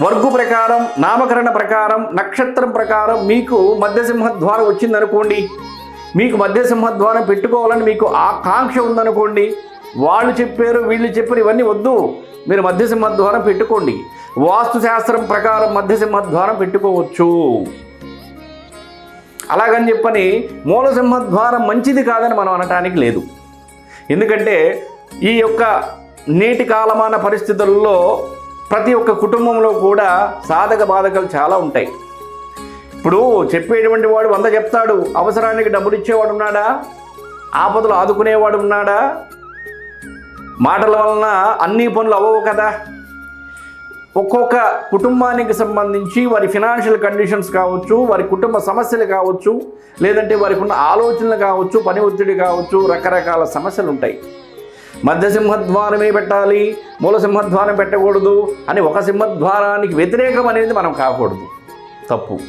వర్గు ప్రకారం నామకరణ ప్రకారం నక్షత్రం ప్రకారం మీకు మధ్యసింహ ద్వారం వచ్చిందనుకోండి. మీకు మధ్యసింహ ద్వారం పెట్టుకోవాలని మీకు ఆకాంక్ష ఉందనుకోండి. వాళ్ళు చెప్పారు వీళ్ళు చెప్పారు ఇవన్నీ వద్దు. మీరు మధ్యసింహ ద్వారం పెట్టుకోండి. వాస్తు శాస్త్రం ప్రకారం మధ్యసింహ ద్వారం పెట్టుకోవచ్చు. అలాగని చెప్పని మూలసింహ ద్వారం మంచిది కాదని మనం అనటానికి లేదు. ఎందుకంటే ఈ యొక్క నేటి కాలమాన పరిస్థితుల్లో ప్రతి ఒక్క కుటుంబంలో కూడా సాధక బాధకాలు చాలా ఉంటాయి. ఇప్పుడు చెప్పేటువంటి వాడు వంద చెప్తాడు అవసరానికి డబ్బులు ఇచ్చేవాడు ఉన్నాడా? ఆపదలు ఆదుకునేవాడు ఉన్నాడా? మాటల వలన అన్ని పనులు అవ్వవు కదా? ఒక్కొక్క కుటుంబానికి సంబంధించి వారి ఫినాన్షియల్ కండిషన్స్ కావచ్చు వారి కుటుంబ సమస్యలు కావచ్చు లేదంటే వారికి ఉన్న ఆలోచనలు కావచ్చు పని ఒత్తిడి కావచ్చు రకరకాల సమస్యలు ఉంటాయి. మధ్య సింహద్వారమే పెట్టాలి మూల సింహద్వారం పెట్టకూడదు అని ఒక సింహద్వారానికి వ్యతిరేకం అనేది మనం కాకూడదు. తప్పు.